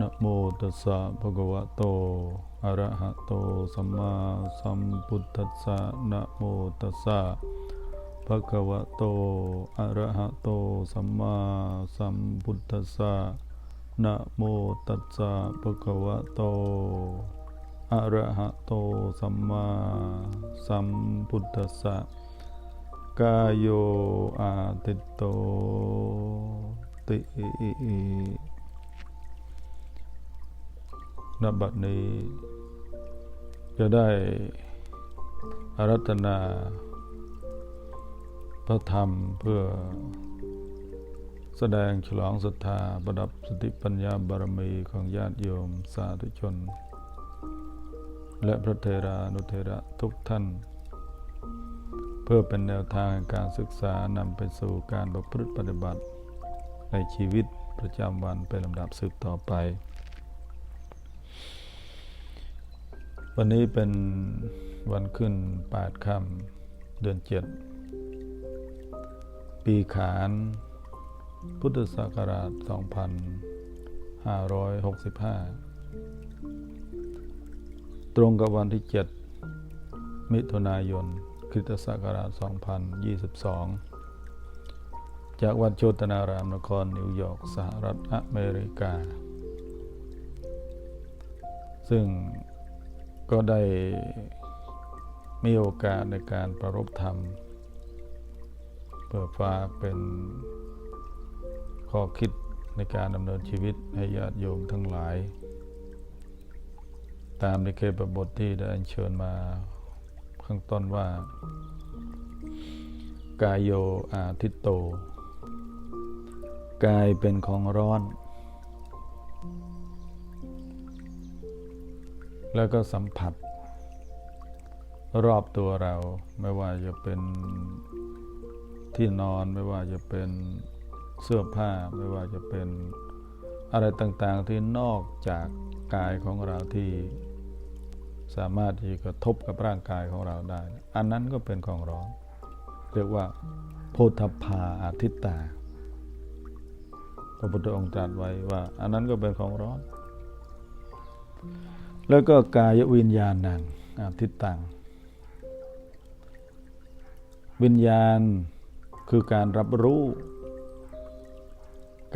นะโมตัสสะภะคะวะโต อะระหะโต สัมมาสัมพุทธัสสะนะโมตัสสะภะคะวะโต อะระหะโต สัมมาสัมพุทธัสสะนะโมตัสสะภะคะวะโต อะระหะโต สัมมาสัมพุทธัสสะกายโยอาติโตติ ณบัดนี้ จะได้อารัตนาพระธรรมเพื่อแสดงฉลองศรัทธาประดับสติปัญญาบารมีของญาติโยมสาธุชน และพระเทรานุเทระทุกท่าน เพื่อเป็นแนวทางการศึกษานำไปสู่การประพฤติปฏิบัติในชีวิตประจำวันเป็นลำดับสืบต่อไป วันนี้เป็นวันขึ้นแปดค่ำเดือนเจ็ด ปีขาน พุทธศักราช 2565 ตรงกับวันที่ 7 มิถุนายน คริสตศักราช 2022 จากวัดโชตนารามนครนิวยอร์กสหรัฐอเมริกา ซึ่ง ก็ได้มีโอกาสในการประรบธรรม เพื่อฝากเป็นข้อคิดในการดำเนินชีวิตให้ญาติโยมทั้งหลาย ตามในเคปบทที่ได้อัญเชิญมาข้างต้นว่า กายโยอาทิตโต กายเป็นของร้อน แล้วก็สัมผัส รอบตัวเราไม่ว่าจะเป็นที่นอนไม่ว่าจะเป็นเสื้อผ้าไม่ว่าจะเป็นอะไรต่างๆที่นอกจากกายของเราที่สามารถที่กระทบกับร่างกายของเราได้ อันนั้นก็เป็นของร้อน เรียกว่า โพธพาอาทิตตา พระพุทธองค์ตรัสไว้ว่า อันนั้นก็เป็นของร้อน แล้วก็กายวิญญาณนังทิตตัง วิญญาณคือการรับรู้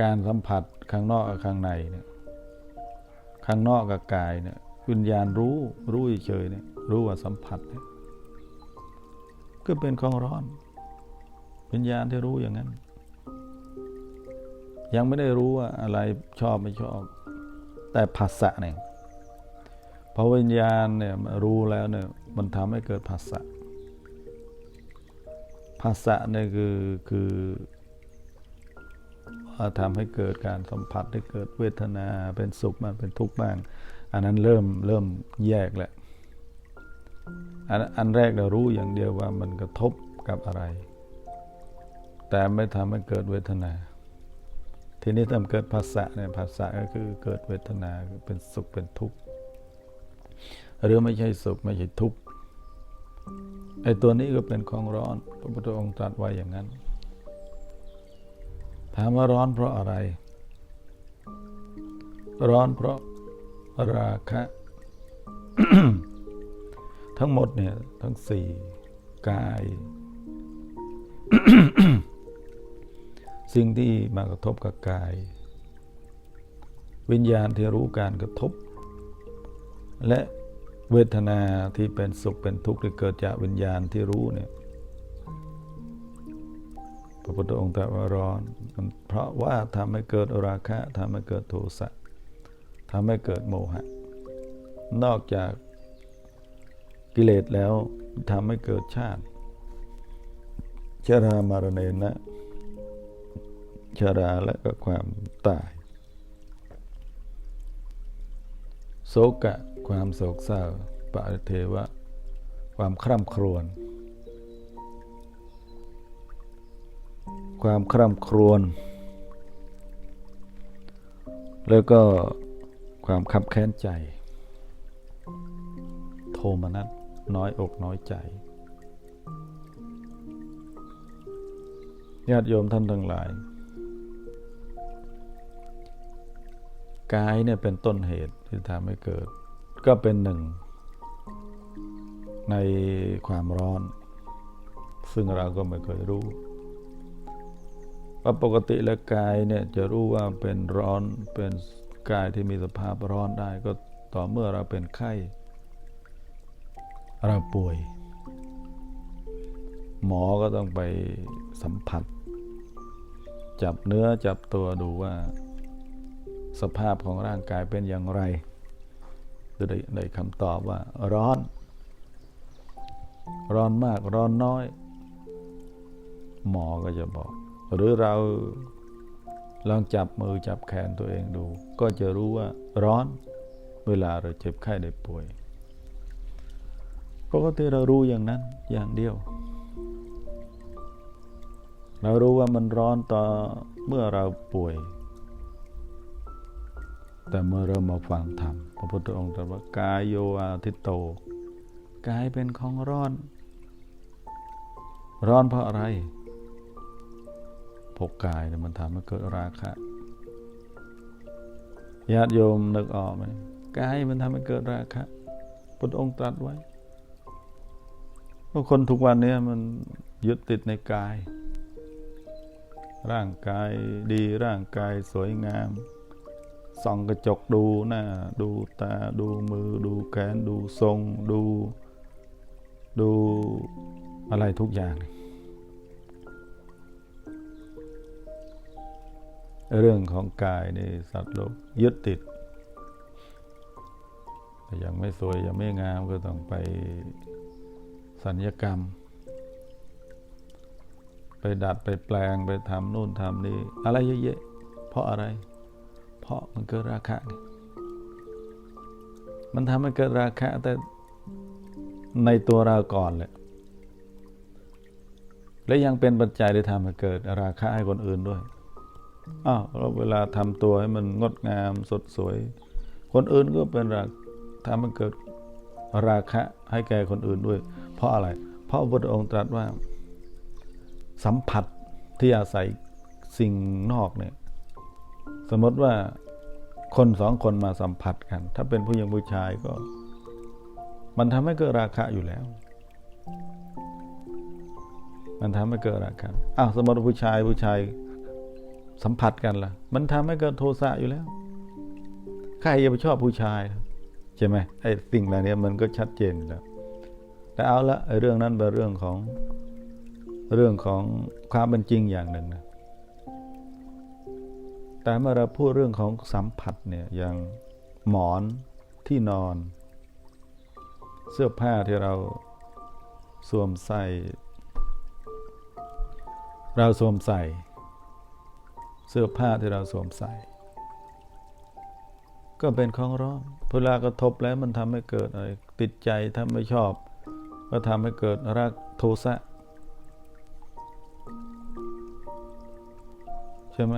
การสัมผัสข้างนอกกับข้างในเนี่ยข้างนอกกับกายเนี่ยวิญญาณรู้รู้เฉยเนี่ยรู้ว่าสัมผัสเนี่ยก็เป็นของร้อน วิญญาณที่รู้อย่างนั้น ยังไม่ได้รู้ว่าอะไรชอบไม่ชอบ แต่ภาษะเนี่ย พอวิญญาณเนี่ยรู้แล้วเนี่ยมันทำให้เกิดภาษะภาษะเนี่ยคือคือทำให้เกิดการสัมผัสให้เกิดเวทนาเป็นสุขบ้างเป็นทุกข์บ้าง อันนั้นเริ่มเริ่มแยกแหละอันอันแรกเรารู้อย่างเดียวว่ามันกระทบกับอะไร แต่ไม่ทำให้เกิดเวทนา ทีนี้ทำเกิดภาษะเนี่ยภาษะก็คือเกิดเวทนาเป็นสุขเป็นทุกข์ หรือไม่ใช่สุขไม่ใช่ทุกข์ไอ้ตัวนี้ก็เป็นของร้อน พระพุทธองค์ตรัสไว้อย่างนั้น ถามว่าร้อนเพราะอะไร ร้อนเพราะราคะ ทั้งหมดเนี่ย ทั้งสี่กาย สิ่งที่มากระทบกับกาย วิญญาณที่รู้การกระทบ และ เวทนาที่เป็นสุขเป็นทุกข์ที่เกิดจากวิญญาณที่รู้เนี่ย พระพุทธองค์ตรัสว่าร้อน เพราะว่าทำให้เกิดราคะทำให้เกิดโทสะทำให้เกิดโมหะ นอกจากกิเลสแล้วทำให้เกิดชาติชรามารเนนะชราและก็ความตาย โศกะ ความโศกเศร้าปะเทวะ ความคร่ำครวญความคร่ำครวญแล้วก็ความคับแค้นใจ โทมนัสน้อยอกน้อยใจญาติโยมท่านทั้งหลาย กายเนี่ยเป็นต้นเหตุที่ทำให้เกิด ก็เป็นหนึ่ง ในความร้อน ซึ่งเราก็ไม่เคยรู้ว่าปกติแล้วกายเนี่ยจะรู้ว่าเป็นร้อนเป็นกายที่มีสภาพร้อนได้ก็ต่อเมื่อเราเป็นไข้ เราป่วย หมอก็ต้องไปสัมผัส จับเนื้อจับตัวดูว่า สภาพของร่างกายเป็นอย่างไร จะได้ได้คำตอบว่า ร้อน ร้อนมากร้อนน้อย หมอก็จะบอก หรือเราลองจับมือจับแขนตัวเองดู ก็จะรู้ว่าร้อน เวลาเราเจ็บไข้ได้ป่วยปกติเรารู้อย่างนั้นอย่างเดียว เรารู้ว่ามันร้อนต่อเมื่อเราป่วย แต่เมื่อเรามมาฟังธรรมพระพุทธองค์ตรัสว่ากายโยอาทิตโตกายเป็นของร้อน ร้อนเพราะอะไรพกกายเนี่ยมันทำให้เกิดราคะญาติโยมนึกออกไหมกายมันทำให้เกิดราคะพุทธองค์ตรัสไว้พราคนทุกวันนี้มันยึดติดในกาย ร่างกายดีร่างกายสวยงาม ส่องกระจกดูหน้าดูตาดูมือดูแขนดูทรงดู ดูอะไรทุกอย่าง เรื่องของกายในสัตว์โลกยึดติดแต่ยังไม่สวยยังไม่งามก็ต้องไปสัญญกรรม ไปดัดไปแปลงไปทำนู่นทำนี่อะไรเยอะแยะเพราะอะไร เพราะมันเกิดราคะมันทำให้เกิดราคะแต่ในตัวเราก่อนแหละและยังเป็นปัจจัยที่ทำให้เกิดราคะให้คนอื่นด้วยอ้าวเราเวลาทำตัวให้มันงดงามสดสวย คนอื่นก็เป็นราทำให้เกิดราคะให้แก่คนอื่นด้วย เพราะอะไร เพราะพระพุทธองค์ตรัสว่า สัมผัสที่อาศัยสิ่งนอกเนี่ย สมมติว่าคนสองคนมาสัมผัสกัน ถ้าเป็นผู้หญิงผู้ชายก็ มันทำให้เกิดราคะอยู่แล้ว มันทำให้เกิดราคะอ้าวสมมติผู้ชายผู้ชายสัมผัสกันล่ะ มันทำให้เกิดโทสะอยู่แล้ว ใครจะไปชอบผู้ชายใช่ไหมไอ้สิ่งเหล่านี้มันก็ชัดเจนแล้วแต่เอาละไอ้เรื่องนั้นเป็นเรื่องของเรื่องของความเป็นจริงอย่างหนึ่งนะ แต่เมื่อเราพูดเรื่องของสัมผัสเนี่ยอย่างหมอนที่นอน เสื้อผ้าที่เราสวมใส่ เราสวมใส่ เสื้อผ้าที่เราสวมใส่ ก็เป็นของร้อนเวลากระทบแล้วมันทำให้เกิดอะไรติดใจถ้าไม่ชอบ ก็ทำให้เกิดรักโทสะใช่ไหม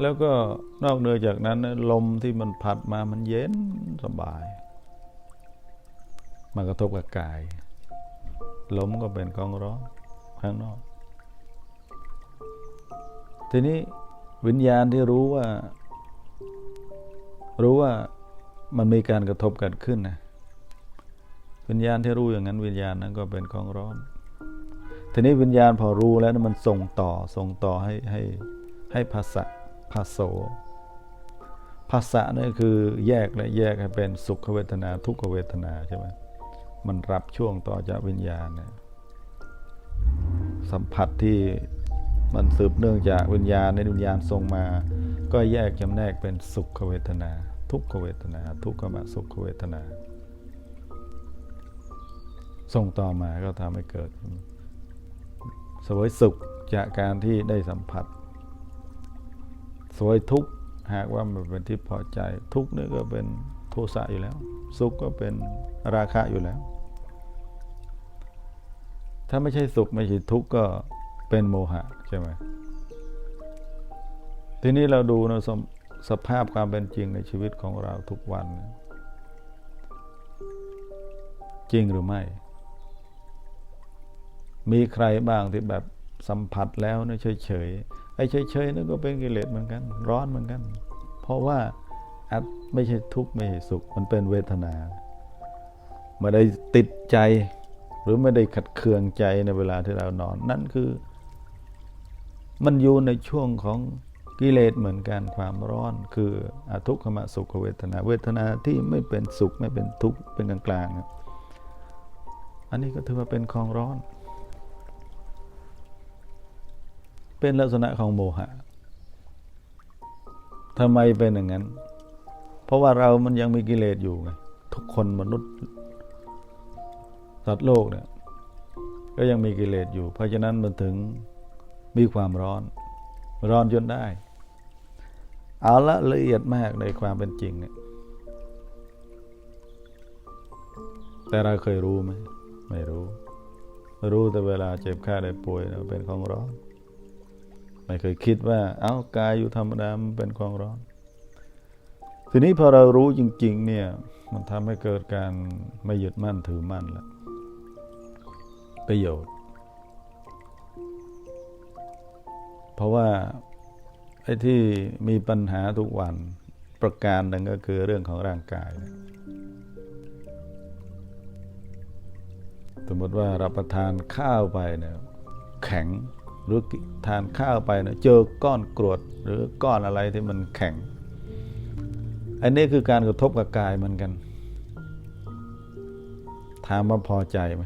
แล้วก็นอกเหนือจากนั้น ลมที่มันพัดมามันเย็นสบาย มากระทบกับกาย ลมก็เป็นกองร้อนข้างนอก ทีนี้วิญญาณที่รู้ว่า รู้ว่ามันมีการกระทบกันขึ้นนะวิญญาณที่รู้อย่างนั้น วิญญาณนั้นก็เป็นของร้อน ทีนี้วิญญาณพอรู้แล้วมันส่งต่อส่งต่อให้ให้ให้ภาษะ ภาโสภาษะนี่คือแยกและแยกให้เป็นสุขเวทนาทุกขเวทนาใช่ไหมมันรับช่วงต่อจากวิญญาณเนี่ยสัมผัสที่มันสืบเนื่องจากวิญญาณในวิญญาณส่งมา ก็แยกจำแนกเป็นสุขเวทนา ทุกขเวทนา ทุกขมสุขเวทนา ส่งต่อมาก็ทำให้เกิดสวยสุขจากการที่ได้สัมผัส สวยทุกหากว่ามันเป็นที่พอใจ ทุกนี่ก็เป็นโทสะอยู่แล้ว สุขก็เป็นราคะอยู่แล้ว ถ้าไม่ใช่สุขไม่ใช่ทุกข์ก็เป็นโมหะใช่ไหมทีนี้เราดูนะสสภาพความเป็นจริงในชีวิตของเราทุกวัน จริงหรือไม่ มีใครบ้างที่แบบสัมผัสแล้วนะเฉยๆ เฉยๆนั่นก็เป็นกิเลสเหมือนกัน ร้อนเหมือนกัน เพราะว่าอัดไม่ใช่ทุกข์ไม่ใช่สุข มันเป็นเวทนาไม่ได้ติดใจ หรือไม่ได้ขัดเคืองใจในเวลาที่เรานอน นั่นคือ มันอยู่ในช่วงของกิเลสเหมือนกันความร้อน คืออทุกขมสุขเวทนา เวทนาที่ไม่เป็นสุขไม่เป็นทุกข์เป็นกลางๆอะอันนี้ก็ถือว่าเป็นของร้อน เป็นลักษณะของโมหะทำไมเป็นอย่างนั้น เพราะว่าเรามันยังมีกิเลสอยู่ไง ทุกคนมนุษย์ สัตว์โลกเนี่ย ก็ยังมีกิเลสอยู่ เพราะฉะนั้นมันถึงมีความร้อน ร้อนจนได้ เอาละละเอียดมากในความเป็นจริงเนี่ย แต่เราเคยรู้ไหม ไม่รู้ รู้แต่เวลาเจ็บไข้ได้ป่วยนะเป็นของร้อน ไม่เคยคิดว่าเอ้ากายอยู่ธรรมดามันเป็นของร้อน ทีนี้พอเรารู้จริง ๆ เนี่ย มันทำให้เกิดการไม่ยึดมั่นถือมั่นละประโยชน์ เพราะว่าไอ้ที่มีปัญหาทุกวันประการหนึ่งก็คือเรื่องของร่างกาย สมมติว่ารับประทานข้าวไปเนี่ยแข็ง รือทานข้าวไปนี่ยเจอก้อนกรวดหรือก้อนอะไรที่มันแข็ง อันนี้คือการกระทบกับกายเหมือนกันถามว่าพอใจไหม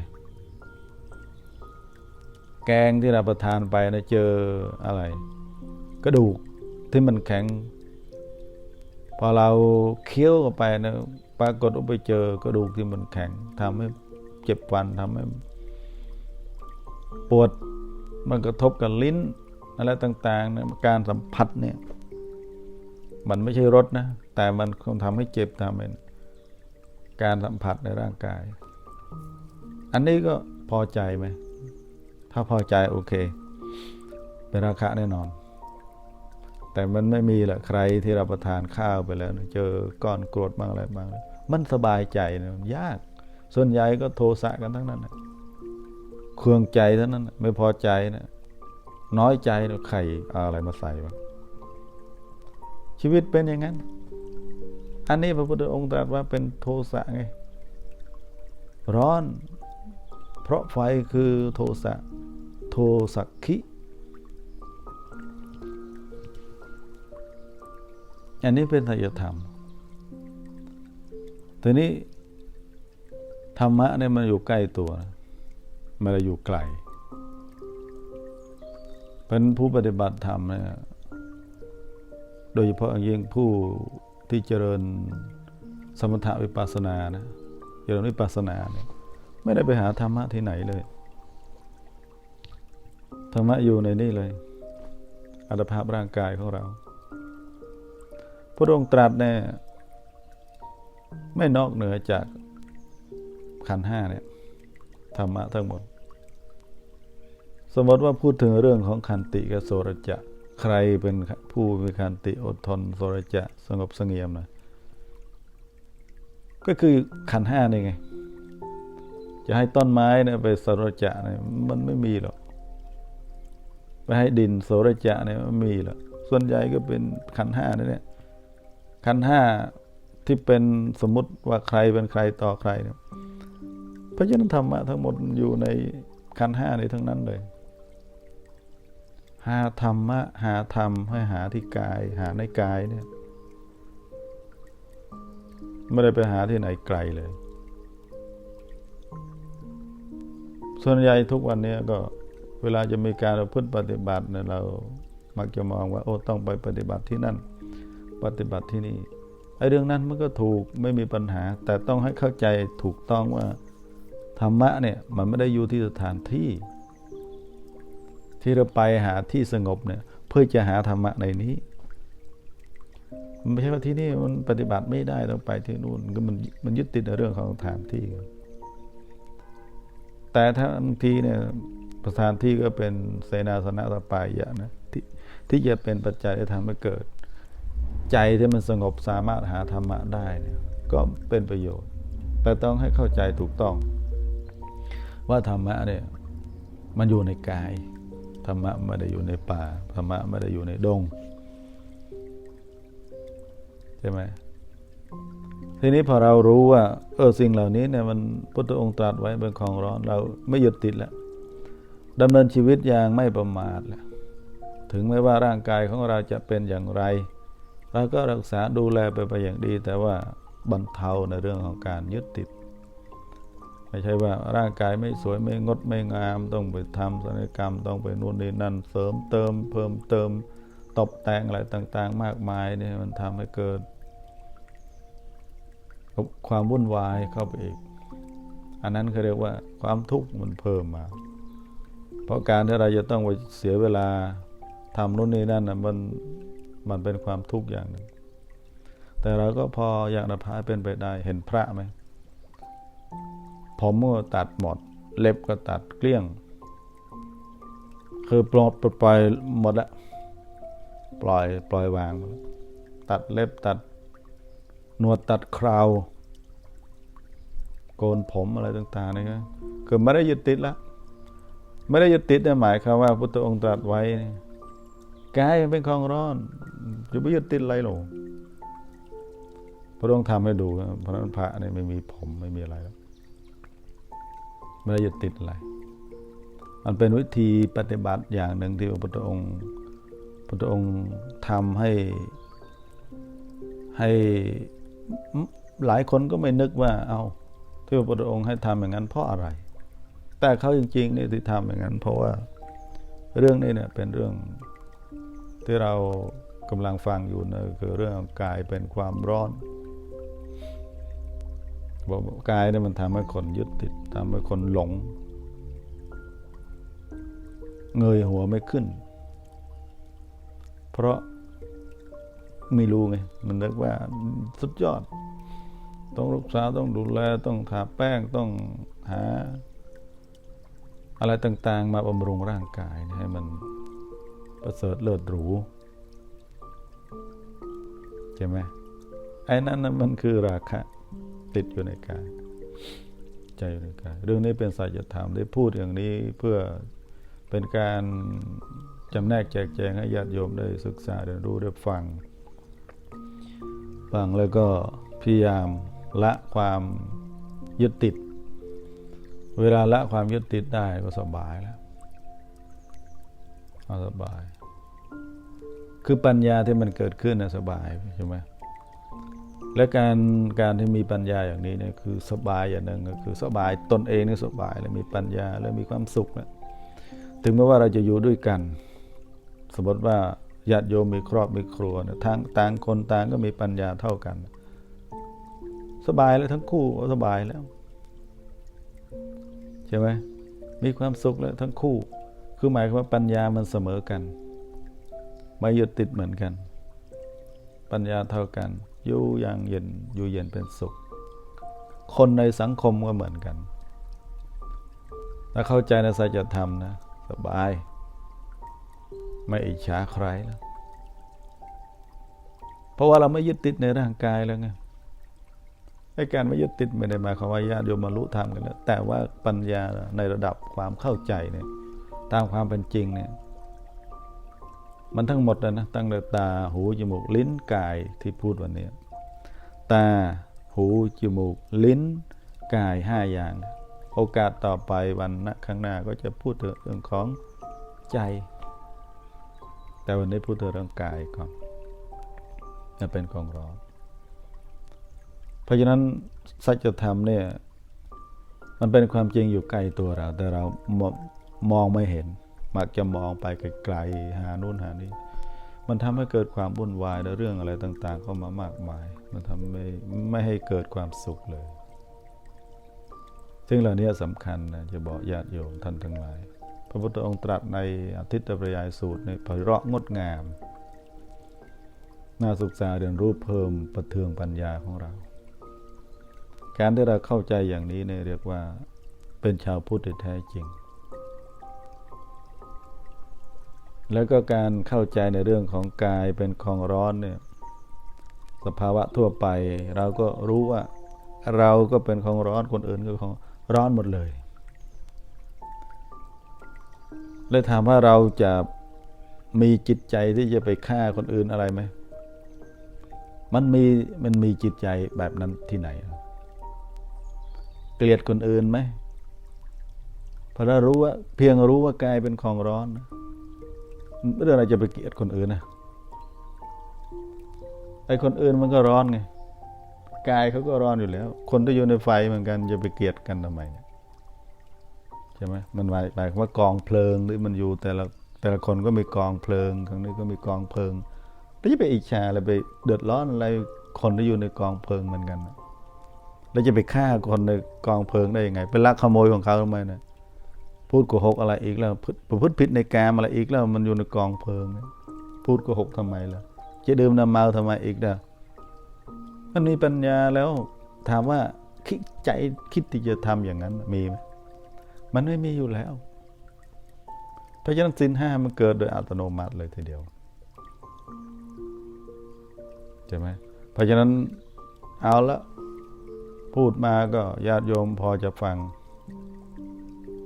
แกงที่เราประทานไปนะเจออะไร กระดูกที่มันแข็ง พอเราเคี้ยวเข้าไปนะปรากฏว่าไปเจอกระดูกที่มันแข็งทำให้เจ็บฟันทำให้ปวด มันกระทบกับลิ้นอะไรต่างๆนะการสัมผัสเนี่ย มันไม่ใช่รสนะ แต่มันคงทำให้เจ็บทำเป็นการสัมผัสในร่างกาย อันนี้ก็พอใจไหม ถ้าพอใจโอเค เป็นราคาแน่นอน แต่มันไม่มีแหละใครที่รับประทานข้าวไปแล้วเจอก้อนกรดบ้างอะไรบ้าง มันสบายใจนะยาก ส่วนใหญ่ก็โทสะกันทั้งนั้นนะ เครื่องใจเท่านั้น ไม่พอใจนะน้อยใจนะใครอะไรมาใส่วะชีวิตเป็นอย่างนั้น อันนี้พระพุทธองค์ตรัสว่าเป็นโทสะไง ร้อน เพราะไฟคือโทสะ โทสักขิ อันนี้เป็นไตรธรรม ทีนี้ธรรมะเนี่ยมันอยู่ใกล้ตัวนะ ไม่ได้อยู่ไกล เป็นผู้ปฏิบัติธรรมเนี่ยโดยเฉพาะอย่างยิ่งผู้ที่เจริญสมถะวิปัสสนานะเจริญวิปัสสนาเนี่ยไม่ได้ไปหาธรรมะที่ไหนเลยธรรมะอยู่ในนี่เลยอัตภาพร่างกายของเรา พระองค์ตรัสเนี่ยไม่นอกเหนือจากขันห้าเนี่ย ธรรมะทั้งหมด สมมติว่าพูดถึงเรื่องของขันติกับโสรจะ ใครเป็นผู้มีขันติอดทนโสรจะสงบสงี่ยมนะก็คือขันห้านี่ไง จะให้ต้นไม้เนี่ยไปโสรจะเนี่ยมันไม่มีหรอกไปให้ดินโสรจะเนี่ยมันมีหรอกส่วนใหญ่ก็เป็นขันห้านี่เนี่ยขันห้าที่เป็นสมมติว่าใครเป็นใครต่อใครเนี่ย เพราะฉะนั้นธรรมะทั้งหมดอยู่ในขันห้าในทั้งนั้นเลย หาธรรมะหาธรรมให้หาที่กาย หาในกายเนี่ยไม่ได้ไปหาที่ไหนไกลเลย ส่วนใหญ่ทุกวันนี้ก็เวลาจะมีการประพฤติปฏิบัติเนี่ยเรามักจะมองว่า โอ้ต้องไปปฏิบัติที่นั่น ปฏิบัติที่นี่ไอ้เรื่องนั้นมันก็ถูกไม่มีปัญหา แต่ต้องให้เข้าใจถูกต้องว่า ธรรมะเนี่ยมันไม่ได้อยู่ที่สถานที่ ที่เราไปหาที่สงบเนี่ยเพื่อจะหาธรรมะในนี้มันไม่ใช่ว่าที่นี่มันปฏิบัติไม่ได้ต้องไปที่นู่นก็มันมันยึดติดในเรื่องของสถานที่ แต่ถ้าบางทีเนี่ยสถานที่ก็เป็นเสนาสนะสปายะนะที่ที่จะเป็นปัจจัยที่ทำให้เกิด ใจที่มันสงบสามารถหาธรรมะได้เนี่ยก็เป็นประโยชน์ แต่ต้องให้เข้าใจถูกต้อง ว่าธรรมะเนี่ยมันอยู่ในกาย ธรรมะไม่ได้อยู่ในป่า ธรรมะไม่ได้อยู่ในดง ใช่ไหมทีนี้พอเรารู้ว่า เออสิ่งเหล่านี้เนี่ยมันพุทธองค์ตรัสไว้เป็นของร้อน เราไม่ยึดติดแล้วดำเนินชีวิตอย่างไม่ประมาทแล้วถึงแม้ว่าร่างกายของเราจะเป็นอย่างไร เราก็รักษาดูแลไปไปอย่างดี แต่ว่าบรรเทาในเรื่องของการยึดติด ไม่ใช่ว่าร่างกายไม่สวยไม่งดไม่งาม ต้องไปทำศัลยกรรมต้องไปนู่นนี่นั่นเสริมเติม เพิ่มเติมตบแต่งอะไรต่าง ๆ มากมายเนี่ยมันทำให้เกิดความวุ่นวายเข้าไปอีก อันนั้นเขาเรียกว่าความทุกข์มันเพิ่มมา เพราะการที่เราจะต้องไปเสียเวลาทำนู่นนี่นั่นนะมันมันเป็นความทุกข์อย่างหนึ่งแต่เราก็พออย่างระพายเป็นไปได้เห็นพระไหม ผมก็ตัดหมด เล็บก็ตัดเกลี้ยง คือปลดปล่อยหมดละปล่อยปล่อยวางหมดตัดเล็บตัดหนวดตัดคราว โกนผมอะไรต่างๆนี่ก็คือไม่ได้ยึดติดละไม่ได้ยึดติดเนี่ยหมายความว่าพุทธองค์ตรัสไว้กายเป็นของร้อนจะไม่ยึดติดอะไรหรอกพระองค์ทำให้ดู เพราะฉะนั้นพระเนี่ยไม่มีผมไม่มีอะไรแล้ว ไม่ได้ยึดติดอะไร มันเป็นวิธีปฏิบัติอย่างหนึ่งที่พระพุทธองค์พระพุทธองค์ทำให้ให้หลายคนก็ไม่นึกว่า เอาที่พระพุทธองค์ให้ทำอย่างนั้นเพราะอะไร แต่เขาจริงๆนี่ที่ทำอย่างนั้น เพราะว่าเรื่องนี้เนี่ยเป็นเรื่องที่เรากำลังฟังอยู่นะคือเรื่องกายเป็นความร้อน กกายเนี่ยมันทำให้คนยึดติดทำให้คนหลง เงยหัวไม่ขึ้น เพราะไม่รู้ไง มันนึกว่าสุดยอด ต้องรักษาต้องดูแลต้องทาแป้งต้องหา อะไรต่างๆ มาบำรุงร่างกายให้มันประเสริฐเลิศหรู ใช่ไหมไอ้นั้นนะมันคือราคะ ติดอยู่ในกาย ใจอยู่ในกาย เรื่องนี้เป็นสัจธรรมได้พูดอย่างนี้เพื่อเป็นการจำแนกแจกแจงให้ญาติโยมได้ศึกษาได้รู้ได้ฟัง ฟังแล้วก็พยายามละความยึดติด เวลาละความยึดติดได้ก็สบายแล้วสบาย คือปัญญาที่มันเกิดขึ้นนะสบายใช่ไหม และการการที่มีปัญญาอย่างนี้เนี่ยคือสบายอย่างหนึ่งก็คือสบายตนเองนี่สบายแล้วมีปัญญาแล้วมีความสุขแล้วถึงแม้ว่าเราจะอยู่ด้วยกัน สมมติว่าญาติโยมมีครอบมีครัวเนี่ยทางต่างคนต่างก็มีปัญญาเท่ากัน สบายแล้วทั้งคู่สบายแล้วใช่ไหมมีความสุขแล้วทั้งคู่ คือหมายความว่าปัญญามันเสมอกันไม่ยึดติดเหมือนกัน ปัญญาเท่ากัน อยู่อย่างเย็นอยู่เย็นเป็นสุข คนในสังคมก็เหมือนกัน ถ้าเข้าใจในสัจธรรมนะ สบาย ไม่อิจฉาใครแล้วเพราะว่าเราไม่ยึดติดในร่างกายแล้วไงไอ้การไม่ยึดติดไม่ได้หมายความว่าญาติโยมมารู้ธรรมกันแล้วแต่ว่าปัญญาในระดับความเข้าใจเนี่ยตามความเป็นจริงเนี่ย มันทั้งหมดนะตั้งแต่ตาหูจมูกลิ้นกายที่พูดวันนี้ ตาหูจมูกลิ้นกายห้าอย่าง โอกาสต่อไปวันข้างหน้าก็จะพูดถึงเรื่องของใจ แต่วันนี้พูดถึงเรื่องกายก่อนจะเป็นของร้อนเพราะฉะนั้นสัจธรรมเนี่ยมันเป็นความจริงอยู่ใกล้ตัวเรา แต่เรามองไม่เห็น มักจะมองไปไกลๆหานู่นหานี้ มันทำให้เกิดความวุ่นวายและเรื่องอะไรต่างๆเข้ามามากมาย มันทำไม่ไม่ให้เกิดความสุขเลย ซึ่งเหล่านี้สำคัญนะจะบอกญาติโยมท่านทั้งหลาย พระพุทธองค์ตรัสในอาทิตตปริยายสูตรในไพเราะงดงามน่าศึกษาเรียนรู้เพิ่มประเทืองปัญญาของเรา การที่เราเข้าใจอย่างนี้เนี่ยเรียกว่าเป็นชาวพุทธแท้จริง แล้วก็การเข้าใจในเรื่องของกายเป็นของร้อนเนี่ยสภาวะทั่วไป เราก็รู้ว่าเราก็เป็นของร้อนคนอื่นก็ของร้อนหมดเลยเลยถามว่าเราจะมีจิตใจที่จะไปฆ่าคนอื่นอะไรไหม มันมีมันมีจิตใจแบบนั้นที่ไหน เกลียดคนอื่นไหมเพราะเรารู้ว่าเพียงรู้ว่ากายเป็นของร้อนนะ เรื่องอะไรจะไปเกลียดคนอื่นนะไอ้คนอื่นมันก็ร้อนไงกายเขาก็ร้อนอยู่แล้ว คนที่อยู่ในไฟเหมือนกันจะไปเกลียดกันทำไมเนี่ยใช่ไหมมันหมายหมายว่ากองเพลิงหรือมันอยู่แต่ละแต่ละคนก็มีกองเพลิงครั้งนี้ก็มีกองเพลิงแล้วจะไปอิจฉาอะไรไปเดือดร้อนอะไรคนที่อยู่ในกองเพลิงเหมือนกันแล้วจะไปฆ่าคนในกองเพลิงได้ยังไงเป็นลักขโมยของเขาทำไมเนะ พูดโกหกอะไรอีกแล้วประพฤติผิดในกามอะไรอีกแล้วมันอยู่ในกองเพลิง พูดโกหกทำไมล่ะจะดื่มน้ำเมาทำไมอีกเด้อมันมีปัญญาแล้วถามว่าคิดใจคิดที่จะทำอย่างนั้นมีไหมมันไม่มีอยู่แล้ว เพราะฉะนั้นสินห้ามันเกิดโดยอัตโนมัติเลยทีเดียวใช่ไหมเพราะฉะนั้นเอาละพูดมาก็ญาติโยมพอจะฟัง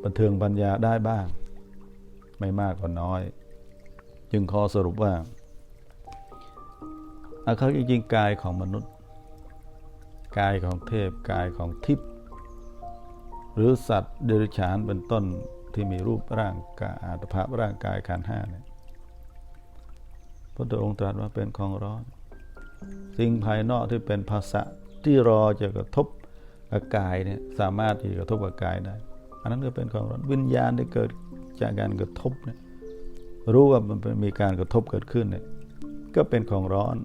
บันเทิงปัญญาได้บ้าง ไม่มากก็น้อย จึงขอสรุปว่าอาคาจริงๆกายของมนุษย์ กายของเทพกายของทิพย์หรือสัตว์เดรัจฉานเป็นต้นที่มีรูปร่างกายอัตภาพร่างกายขันห้าเนี่ยพระองค์ตรัสว่าเป็นของร้อน สิ่งภายนอกที่เป็นภาษะที่รอจะกระทบกับกายเนี่ยสามารถที่จะกระทบกับกายได้ อันนั้นก็เป็นของร้อนวิญญาณที่เกิดจากการกระทบเนี่ยรู้ว่ามันมีการกระทบเกิดขึ้นเนี่ยก็เป็นของร้อน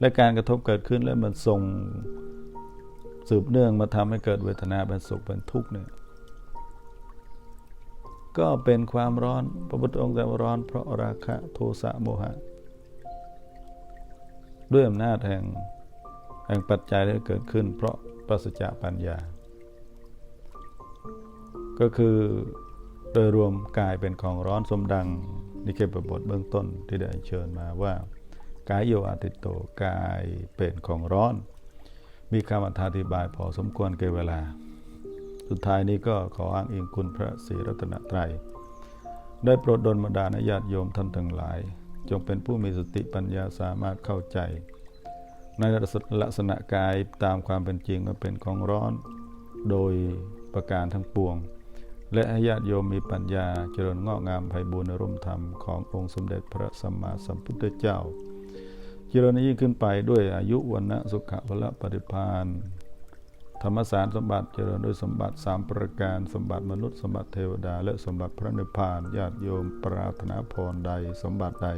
และการกระทบเกิดขึ้นแล้วมันส่งสืบเนื่องมาทำให้เกิดเวทนาเป็นสุขเป็นทุกข์เนี่ยก็เป็นความร้อน พระพุทธองค์แต่ว่าร้อนเพราะราคะโทสะโมหะ ด้วยอำนาจแห่งแห่งปัจจัยที่เกิดขึ้น เพราะปราศจากปัญญา ก็คือโดยรวมกายเป็นของร้อนสมดังนี่คือบทเบื้องต้นที่ได้เชิญมาว่ากายโยอาติโตกายเป็นของร้อน มีคำอธิบายพอสมควรเกเวลา สุดท้ายนี้ก็ขออ้างอิงคุณพระศรีรัตนตรัย ได้โปรดดลบันดาลญาติโยมท่านทั้งหลาย จงเป็นผู้มีสติปัญญาสามารถเข้าใจ ในลักษณะกายตามความเป็นจริงว่าเป็นของร้อน โดยประการทั้งปวง และให้ญาติโยมมีปัญญาเจริญงอกงามไพบูรณ์ในร่มธรรมขององค์สมเด็จพระสัมมาสัมพุทธเจ้า เจริญยิ่งขึ้นไปด้วยอายุวันนะสุขะพละปฏิพานธรรมสารสมบัติเจริญด้วยสมบัติสามประการสมบัติมนุษย์สมบัติเทวดา และสมบัติพระนิพพานญาติโยมปรารถนาพรใดสมบัติใด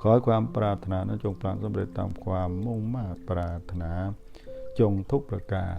ขอให้ความปรารถนานั้นจงปรางสำเร็จตามความมุ่งมา่ปรารถนา จงทุกประการ